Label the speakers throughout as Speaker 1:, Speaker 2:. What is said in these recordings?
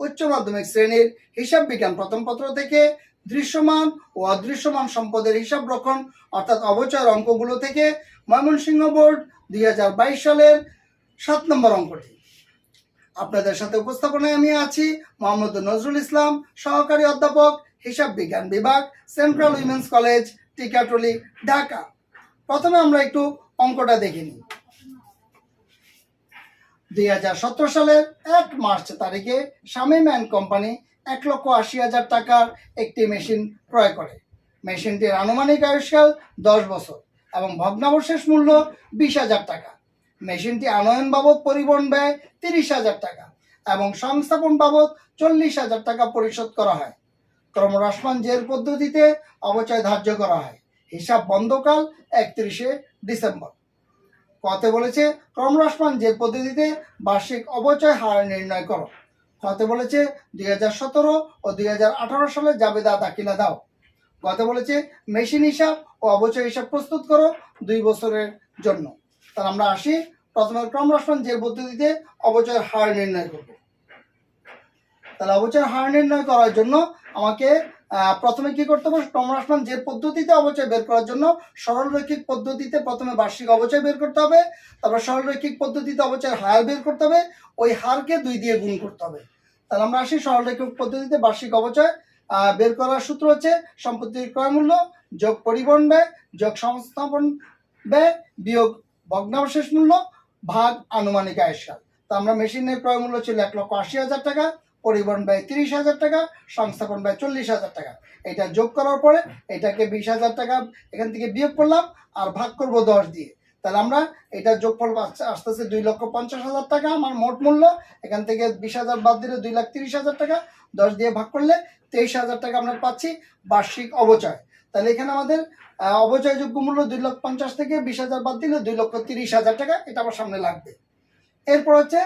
Speaker 1: উচ্চ মাধ্যমিক শ্রেণির হিসাব বিজ্ঞান প্রথম পত্র থেকে দৃশ্যমান ও অদৃশ্যমান সম্পদের হিসাব রক্ষণ অর্থাৎ অবচয়ের অঙ্কগুলো থেকে ময়মনসিংহ বোর্ড দুই হাজার বাইশ সালের সাত নম্বর অঙ্কটি। আপনাদের সাথে উপস্থাপনায় আমি আছি মোহাম্মদ নজরুল ইসলাম, সহকারী অধ্যাপক, হিসাব বিজ্ঞান বিভাগ, central women's college, Tikatuli, Dhaka. প্রথমে আমরা একটু অঙ্কটা দেখে নিই। দুই হাজার সতেরো সালের এক মার্চ তারিখে শামীম অ্যান্ড কোম্পানি এক লক্ষ আশি হাজার টাকার একটি মেশিন ক্রয় করে। মেশিনটির আনুমানিক আয়ুষ্কাল দশ বছর এবং ভগ্নাবশেষ মূল্য বিশ হাজার টাকা। মেশিনটি আনয়ন বাবদ পরিবহন ব্যয় তিরিশ হাজার টাকা এবং সংস্থাপন বাবদ চল্লিশ হাজার টাকা পরিশোধ করা হয়। ক্রমহ্রাসমান জের পদ্ধতিতে অবচয় ধার্য করা হয়। হিসাব বন্ধকাল একত্রিশে ডিসেম্বর। কতে বলেছে ক্রমহ্রাসমান যে পদ্ধতিতে বার্ষিক অবচয় হার নির্ণয় করো। কতে বলেছে, দুই হাজার সতেরো ও দুই হাজার আঠারো সালে জাবেদা দাখিলা দাও। কতে বলেছে, মেশিন হিসাব ও অবচয় হিসাব প্রস্তুত করো দুই বছরের জন্য। তাহলে আমরা আসি, প্রথমে ক্রমহ্রাসমান যে পদ্ধতিতে অবচয়ের হার নির্ণয় করব। তাহলে অবচয়ের হার নির্ণয় করার জন্য আমাকে প্রথমে কি করতে হবে? ক্রমহ্রাসমান যে পদ্ধতিতে অবচয় বের করার জন্য সরলরৈখিক পদ্ধতিতে প্রথমে বার্ষিক অবচয় বের করতে হবে, তারপর সরলরৈখিক পদ্ধতিতে অবচয় হার বের করতে হবে, ওই হারকে দুই দিয়ে গুণ করতে হবে। তাহলে আমরা আসি সরলরৈখিক পদ্ধতিতে বার্ষিক অবচয় বের করার সূত্র হচ্ছে সম্পত্তির ক্রয় মূল্য, যোগ পরিবহন ব্যয়, যোগ সংস্থাপন ব্যয়, বিয়োগ ভগ্নাবশেষ মূল্য, ভাগ আনুমানিক আয়স্কাল তো আমরা মেশিনের ক্রয় মূল্য ছিল এক লক্ষ আশি হাজার টাকা পরিবহন ব্যয় তিরিশ হাজার টাকা, সংস্থাপন ব্যয় চল্লিশ হাজার টাকা। এটা যোগ করার পরে এটাকে বিশ হাজার টাকা এখান থেকে বিয়োগ করলাম আর ভাগ করব দশ দিয়ে। তাহলে আমরা এটা যোগফল আসতে- দুই লক্ষ পঞ্চাশ হাজার টাকা, আমার মোট মূল্য। এখান থেকে বিশ হাজার বাদ দিলে দুই লাখ তিরিশ হাজার টাকা। দশ দিয়ে ভাগ করলে তেইশ হাজার টাকা আমরা পাচ্ছি বার্ষিক অবচয়। তাহলে এখানে আমাদের অবচয়যোগ্য মূল্য দুই লক্ষ পঞ্চাশ থেকে বিশ হাজার বাদ দিলে দুই লক্ষ তিরিশ হাজার টাকা, এটা আমার সামনে লাগবে। এরপর হচ্ছে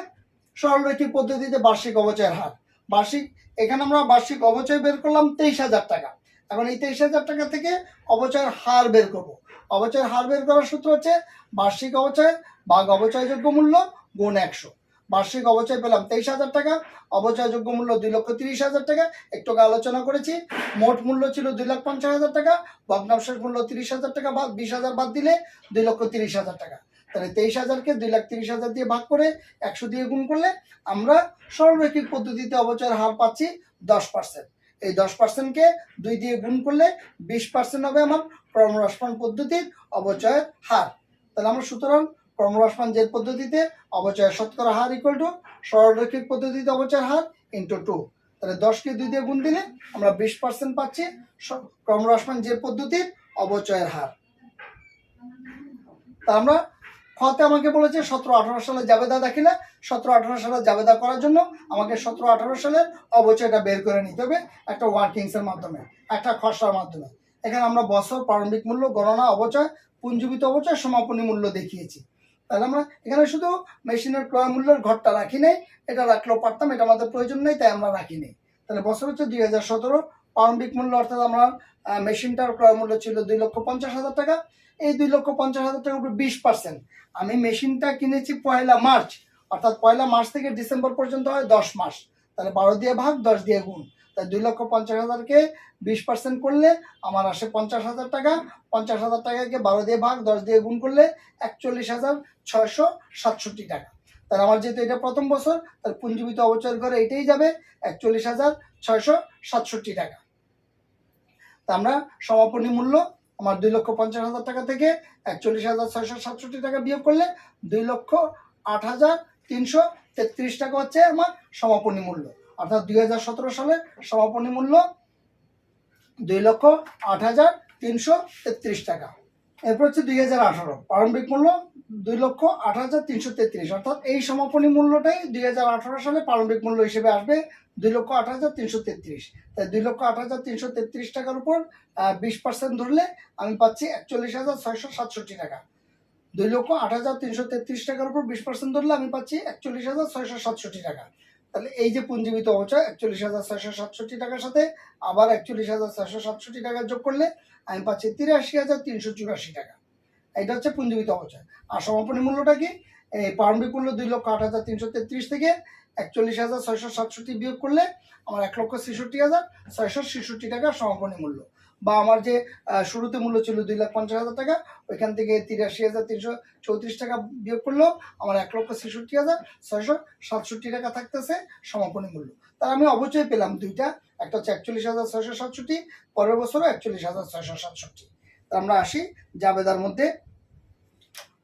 Speaker 1: সরলরৈখিক পদ্ধতিতে বার্ষিক অবচয়ের হার। বার্ষিক, এখানে আমরা বার্ষিক অবচয় বের করলাম তেইশ হাজার টাকা। এখন এই তেইশ হাজার টাকা থেকে অবচয়ের হার বের করব। অবচয়ের হার বের করার সূত্র হচ্ছে বার্ষিক অবচয় ভাগ অবচয়যোগ্য মূল্য গুণ একশো। বার্ষিক অবচয় পেলাম তেইশ হাজার টাকা অবচয়যোগ্য মূল্য দুই লক্ষ তিরিশ হাজার টাকা। একটু আলোচনা করেছি, মোট মূল্য ছিল দুই লাখ পঞ্চাশ হাজার টাকা ভগ্নাংশের মূল্য তিরিশ হাজার টাকা বাদ বিশ হাজার বাদ দিলে দুই লক্ষ তিরিশ হাজার টাকা। তাহলে তেইশ হাজারকে দুই লাখ তিরিশ হাজার দিয়ে ভাগ করে একশো দিয়ে গুণ করলে আমরা সরলরৈখিক পদ্ধতিতে অবচয়ের হার পাচ্ছি দশ পার্সেন্ট এই দশ পার্সেন্টকে দুই দিয়ে গুণ করলে বিশ পার্সেন্ট হবে আমার ক্রমহ্রাসমান পদ্ধতির অবচয়ের হার। তাহলে আমরা সুতরাং ক্রমহ্রাসমান যে পদ্ধতিতে অবচয়ের শতকরা হার ইকুয়াল টু সরলরৈখিক পদ্ধতিতে অবচয়ের হার ইন্টু টু তাহলে দশকে দুই দিয়ে গুণ দিলে আমরা বিশ পার্সেন্ট পাচ্ছি ক্রমহ্রাসমান জের পদ্ধতির অবচয়ের হার। তা আমরা খতে আমাকে বলেছে, সতেরো আঠারো সালে জাবেদা দেখিলে সতেরো আঠারো সালে জাবেদা করার জন্য আমাকে সতেরো আঠারো সালের অবচয়টা বের করে নিতে হবে একটা ওয়ার্কিংসের মাধ্যমে, একটা খসড়ার মাধ্যমে। এখানে আমরা বছর প্রারম্ভিক মূল্য, গণনা, অবচয় পুঞ্জীবিত অবচয়, সমাপনী মূল্য দেখিয়েছি। তাহলে আমরা এখানে শুধু মেশিনের ক্রয় মূল্যের ঘরটা রাখি নাই, এটা রাখলেও পারতাম, এটা আমাদের প্রয়োজন নেই, তাই আমরা রাখি নেই। তাহলে বছর হচ্ছে দুই হাজার সতেরো প্রারম্ভিক মূল্য অর্থাৎ আমরা মেশিনটার ক্রয় মূল্য ছিল দুই লক্ষ পঞ্চাশ হাজার টাকা। এই দুই লক্ষ পঞ্চাশ হাজার টাকার উপর বিশ পার্সেন্ট আমি মেশিনটা কিনেছি পয়লা মার্চ, অর্থাৎ পয়লা মার্চ থেকে ডিসেম্বর পর্যন্ত হয় দশ মাস। তাহলে বারো দিয়ে ভাগ, দশ দিয়ে গুণ। তাই দুই লক্ষ পঞ্চাশ হাজারকে বিশ পার্সেন্ট করলে আমার আসে পঞ্চাশ হাজার টাকা। পঞ্চাশ হাজার টাকাকে বারো দিয়ে ভাগ, দশ দিয়ে গুণ করলে একচল্লিশ হাজার ছয়শো সাতষট্টি টাকা। তাহলে আমার যেহেতু এটা প্রথম বছর, তার পুঞ্জীবিত অবচয়ের ঘরে এটাই যাবে একচল্লিশ হাজার ছয়শো সাতষট্টি টাকা। তা আমরা সমাপনী মূল্য আমার দুই লক্ষ পঞ্চাশ হাজার টাকা থেকে একচল্লিশ হাজার ছয়শো সাতষট্টি টাকা বিয়োগ করলে দুই লক্ষ আট হাজার তিনশো তেত্রিশ টাকা হচ্ছে আমার সমাপনী মূল্য। অর্থাৎ দুই হাজার সতেরো সালের সমাপনী মূল্য দুই লক্ষ আট হাজার তিনশো তেত্রিশ টাকা। এরপর হচ্ছে দুই হাজার আঠারো। প্রারম্ভিক মূল্য দুই লক্ষ আট হাজার তিনশো তেত্রিশ। অর্থাৎ এই সমাপনী মূল্যটাই দুই হাজার আঠারো সালে প্রারম্ভিক মূল্য হিসেবে আসবে দুই লক্ষ আট হাজার তিনশো তেত্রিশ। তাই দুই লক্ষ আট হাজার তিনশো তেত্রিশ টাকার উপর বিশ পার্সেন্ট ধরলে আমি পাচ্ছি একচল্লিশ হাজার ছয়শো সাতষট্টি টাকা। দুই লক্ষ আট হাজার তিনশো তেত্রিশ টাকার উপর বিশ পার্সেন্ট ধরলে আমি পাচ্ছি একচল্লিশ হাজার ছয়শো সাতষট্টি টাকা। তাহলে এই যে পুঞ্জীবিত অবচয়, একচল্লিশ হাজার ছয়শো সাতষট্টি টাকার সাথে আবার একচল্লিশ হাজার ছয়শো সাতষট্টি টাকা যোগ করলে আমি পাচ্ছি তিরাশি হাজার তিনশো চুরাশি টাকা। এটা হচ্ছে পুঞ্জীবিত অবচয়। আর সমাপনী মূল্যটা কি? এই প্রারম্ভিক মূল্য দুই লক্ষ আট হাজার তিনশো তেত্রিশ থেকে একচল্লিশ হাজার ছয়শো সাতষট্টি বিয়োগ করলে আমার এক লক্ষ ছেষট্টি হাজার ছয়শো ছেষট্টি টাকা সমাপনী মূল্য। বা আমার যে শুরুতে মূল্য ছিল দুই লাখ পঞ্চাশ হাজার টাকা, ওইখান থেকে তিরাশি হাজার তিনশো চৌত্রিশ টাকা বিয়োগ করলেও আমার এক লক্ষ ছেষট্টি হাজার ছয়শো সাতষট্টি টাকা থাকতেছে সমাপনী মূল্য। তার আমি অবশ্যই পেলাম দুইটা, একটা হচ্ছে একচল্লিশ হাজার ছয়শো সাতষট্টি, পরের বছরও একচল্লিশ হাজার ছয়শো সাতষট্টি। তা আমরা আসি জাবেদার মধ্যে।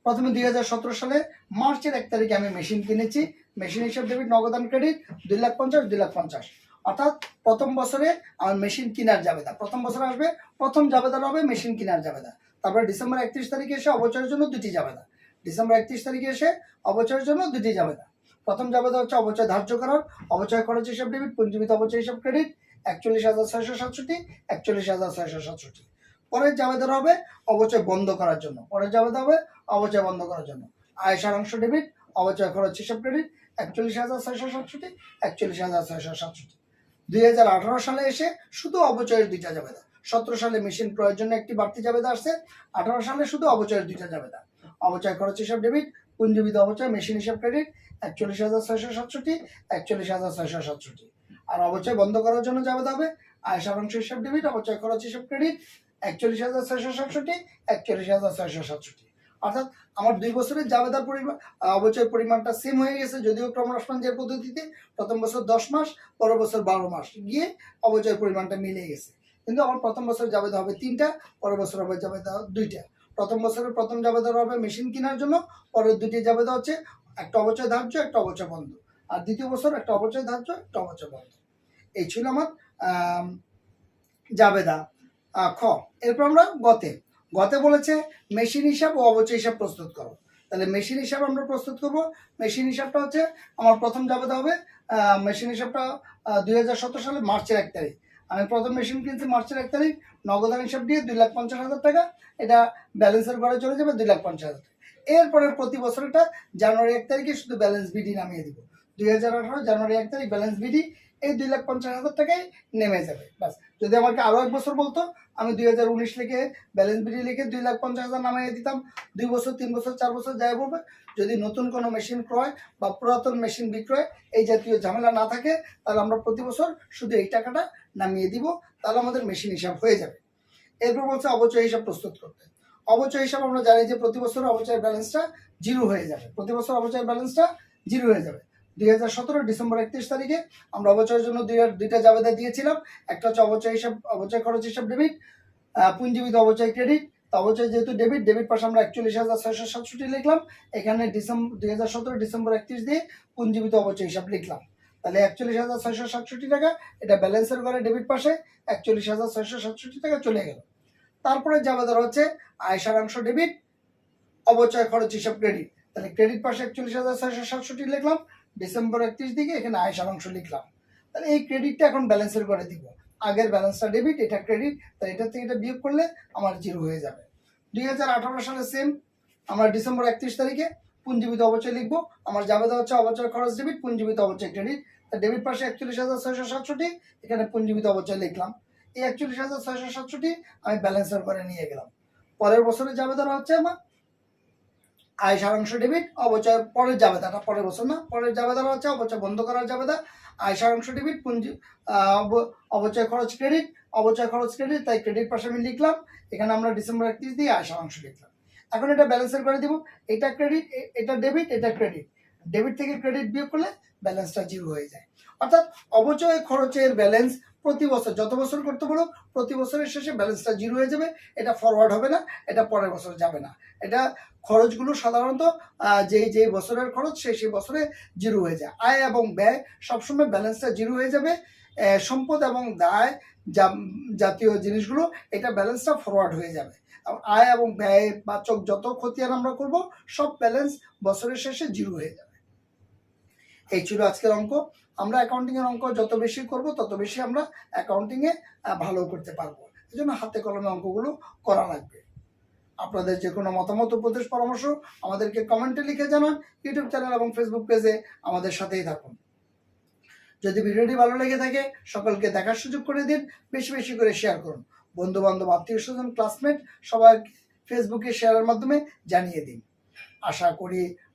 Speaker 1: প্রথমে দুই হাজার সতেরো সালে মার্চের এক তারিখে আমি মেশিন কিনেছি। মেশিন হিসাব ডেবিট নগদান ক্রেডিট, দুই লাখ পঞ্চাশ, দুই লাখ পঞ্চাশ। অর্থাৎ প্রথম বছরে আমার মেশিন কেনার জাবেদা। প্রথম বছর আসবে, প্রথম জাবেদা হবে মেশিন কেনার জাবেদা। তারপরে ডিসেম্বর একত্রিশ তারিখে এসে অবচয়ের জন্য দুটি জাবেদা। ডিসেম্বর একত্রিশ তারিখে এসে অবচয়ের জন্য দুটি জাবেদা। প্রথম জাবেদা হচ্ছে অবচয় ধার্য করার, অবচয় খরচ হিসাব ডেবিট পুঞ্জীবিত অবচয় হিসাব ক্রেডিট একচল্লিশ হাজার ছয়শো সাতষট্টি, একচল্লিশ হাজার ছয়শো সাতষট্টি। পরের জাবেদার হবে অবচয় বন্ধ করার জন্য। পরের জাবেদা হবে অবচয় বন্ধ করার জন্য। আয় সারাংশ ডেবিট অবচয় খরচ হিসাব ক্রেডিট একচল্লিশ হাজার ছয়শো সাতষট্টি, একচল্লিশ হাজার ছয়শো সাতষট্টি। দুই সালে এসে শুধু অবচয়ের দুইটা জাবেদা সতেরো সালে মেশিন ক্রয়ের জন্য একটি বাড়তি জাবেদা আসছে, আঠারো সালে শুধু অবচয়ের দুইটা জাবেদা অবচয় খরচ হিসাব ডেবিট পুঞ্জীবিত অবচয় মেশিন হিসাব ক্রেডিট একচল্লিশ হাজার ছয়শো সাতষট্টি, একচল্লিশ হাজার ছয়শো সাতষট্টি। আর অবচয় বন্ধ করার জন্য জাবেদা হবে আয় সারাংশ হিসাব ডেবিট অবচয় খরচ হিসাব ক্রেডিট একচল্লিশ হাজার ছয়শো সাতষট্টি, একচল্লিশ হাজার ছয়শো সাতষট্টি। অর্থাৎ আমার দুই বছরের জাবেদার পরিমাণ আহ, অবচয়ের পরিমাণটা সেম হয়ে গেছে যদিও ক্রমহ্রাসমানজের পদ্ধতিতে প্রথম বছর দশ মাস পরের বছর বারো মাস গিয়ে অবচয়ের পরিমাণটা মিলে গেছে। কিন্তু আমার প্রথম বছর জাবেদা হবে তিনটা পরের বছর হবে জাবেদা দুইটা। প্রথম বছরের প্রথম জাবেদা হবে মেশিন কেনার জন্য পরের দুটি জাবেদা হচ্ছে একটা অবচয় ধার্য একটা অবচয় বন্ধ। আর দ্বিতীয় বছর একটা অবচয় ধার্য একটা অবচয় বন্ধ। এই ছিল আমার আম, জাবেদা। খ এরপর আমরা গতে। গতে বলেছে মেশিন হিসাব ও অবচয় হিসাব প্রস্তুত করো। তাহলে মেশিন হিসাব আমরা প্রস্তুত করব। মেশিন হিসাবটা হচ্ছে, আমার প্রথম যাবে হবে মেশিন হিসাবটা দুই হাজার সতেরো সালে মার্চের এক তারিখ। আমি প্রথম মেশিন কিনছি মার্চের এক তারিখ নগদান হিসাব দিয়ে দুই লাখ পঞ্চাশ হাজার টাকা। এটা ব্যালেন্সের ঘরে চলে যাবে দুই লাখ পঞ্চাশ হাজার টাকা। এরপরে প্রতি বছর এটা জানুয়ারি এক তারিখে শুধু ব্যালেন্স বিডি নামিয়ে দিব। দুই হাজার আঠারো জানুয়ারি এক তারিখ ব্যালেন্স বিডি এই দুই লাখ পঞ্চাশ হাজার টাকায় নেমে যাবে। বাস যদি আমাকে আরও এক বছর বলতো, আমি দুই হাজার উনিশ লিখে ব্যালেন্স বিডি লিখে দুই লাখ পঞ্চাশ হাজার নামিয়ে দিতাম। দুই বছর, তিন বছর, চার বছর যাই বলবে যদি নতুন কোনো মেশিন ক্রয় বা পুরাতন মেশিন বিক্রয় এই জাতীয় ঝামেলা না থাকে, তাহলে আমরা প্রতি বছর শুধু এই টাকাটা নামিয়ে দিব, তাহলে আমাদের মেশিন হিসাব হয়ে যাবে। এরপর বলছে অবচয় হিসাব প্রস্তুত করতে। অবচয় হিসাব আমরা জানি যে প্রতি বছর অবচয়ের ব্যালেন্সটা জিরো হয়ে যাবে। প্রতি বছর অবচয়ের ব্যালেন্সটা জিরো হয়ে যাবে। দুই হাজার সতেরো ডিসেম্বর একত্রিশ তারিখে আমরা অবচয়ের জন্য দুই দুইটা জাবেদা দিয়েছিলাম। একটা হচ্ছে অবচয় হিসাব, অবচয় খরচ হিসাব ডেবিট পুঞ্জীবিত অবচয় ক্রেডিট তো অবচয় যেহেতু ডেবিট ডেবিট পাশে আমরা একচল্লিশ হাজার ছয়শো সাতষট্টি লিখলাম। এখানে ডিসেম্বর দুই হাজার সতেরো ডিসেম্বর একত্রিশ দিয়ে পুঞ্জীবিত অবচয় হিসাব লিখলাম। তাহলে একচল্লিশ হাজার ছয়শো সাতষট্টি টাকা, এটা ব্যালেন্সের ঘরে ডেবিট পাশে একচল্লিশ হাজার ছয়শো সাতষট্টি টাকা চলে গেল। তারপরে জাবেদার হচ্ছে আয় সারাংশ ডেবিট অবচয় খরচ হিসাব ক্রেডিট তাহলে ক্রেডিট পাশে একচল্লিশ হাজার ছয়শো সাতষট্টি লিখলাম। ডিসেম্বর একত্রিশ দিকে এখানে আয় সারাংশ লিখলাম। তাহলে এই ক্রেডিটটা এখন ব্যালেন্সের করে দিব। আগের ব্যালেন্সটা ডেবিট এটা ক্রেডিট তাহলে এটা থেকে এটা বিয়োগ করলে আমার জিরো হয়ে যাবে। দুই হাজার আঠারো সালে সেম আমরা ডিসেম্বর একত্রিশ তারিখে পুঞ্জীবিত অবচয় লিখব। আমার জাবেদা হচ্ছে অবচয় খরচ ডেবিট পুঞ্জীবিত অবচয় ক্রেডিট ডেবিট পাশে একচল্লিশ হাজার ছয়শো সাতষট্টি, এখানে পুঞ্জীবিত অবচয় লিখলাম। এই একচল্লিশ হাজার ছয়শো সাতষট্টি আমি ব্যালেন্সের করে নিয়ে গেলাম। পরের বছরের জাবেদাটা হচ্ছে আমার আয় সারাংশ ডেবিট অবচয় পরের যাবে জাবেদাটা পরের বছর না? পরের যাবে জাবেদাটা হচ্ছে অবচয় বন্ধ করার যাবে জাবেদা। আয় সারাংশ ডেবিট অব- অবচয় খরচ ক্রেডিট অবচয় খরচ ক্রেডিট তাই ক্রেডিট পাশে আমি লিখলাম। এখানে আমরা ডিসেম্বর একত্রিশ দিয়ে আয় সারাংশ লিখলাম। এখন এটা ব্যালেন্সের করে দিব। এটা ক্রেডিট এটা ডেবিট এটা ক্রেডিট ডেবিট থেকে ক্রেডিট বিয়োগ করলে ব্যালেন্সটা জিরো হয়ে যায়। অর্থাৎ অবচয় খরচের ব্যালেন্স প্রতি বছর, যত বছর করতে বলো প্রতি বছরের শেষে ব্যালেন্সটা জিরো হয়ে যাবে। এটা ফরওয়ার্ড হবে না, এটা পরের বছর যাবে না। এটা খরচগুলো সাধারণত যেই যেই বছরের খরচ সেই সেই বছরে জিরো হয়ে যায়। আয় এবং ব্যয় সবসময় ব্যালেন্সটা জিরো হয়ে যাবে। সম্পদ এবং দায় জাতীয় জিনিসগুলো, এটা ব্যালেন্সটা ফরওয়ার্ড হয়ে যাবে। আয় এবং ব্যয় বাচক যত খতিয়ান আমরা করব, সব ব্যালেন্স বছরের শেষে জিরো হয়ে যাবে। এই ছিল আজকের অঙ্ক। আমরা অ্যাকাউন্টিং এর অঙ্ক যত বেশি করব, তত বেশি আমরা অ্যাকাউন্টিং এ ভালো করতে পারব। এই জন্য হাতে কলমে অঙ্কগুলো করা লাগবে। আপনাদের যে কোনো মতামত, উপদেশ, পরামর্শ আমাদেরকে কমেন্টে লিখে জানান। ইউটিউব চ্যানেল এবং ফেসবুক পেজে আমাদের সাথেই থাকুন। যদি ভিডিওটি ভালো লেগে থাকে, সকলকে দেখার সুযোগ করে দিন। বেশি বেশি করে শেয়ার করুন। বন্ধু বান্ধব আত্মীয় স্বজন ক্লাসমেট সবাই ফেসবুকে শেয়ারের মাধ্যমে জানিয়ে দিন। আশা করি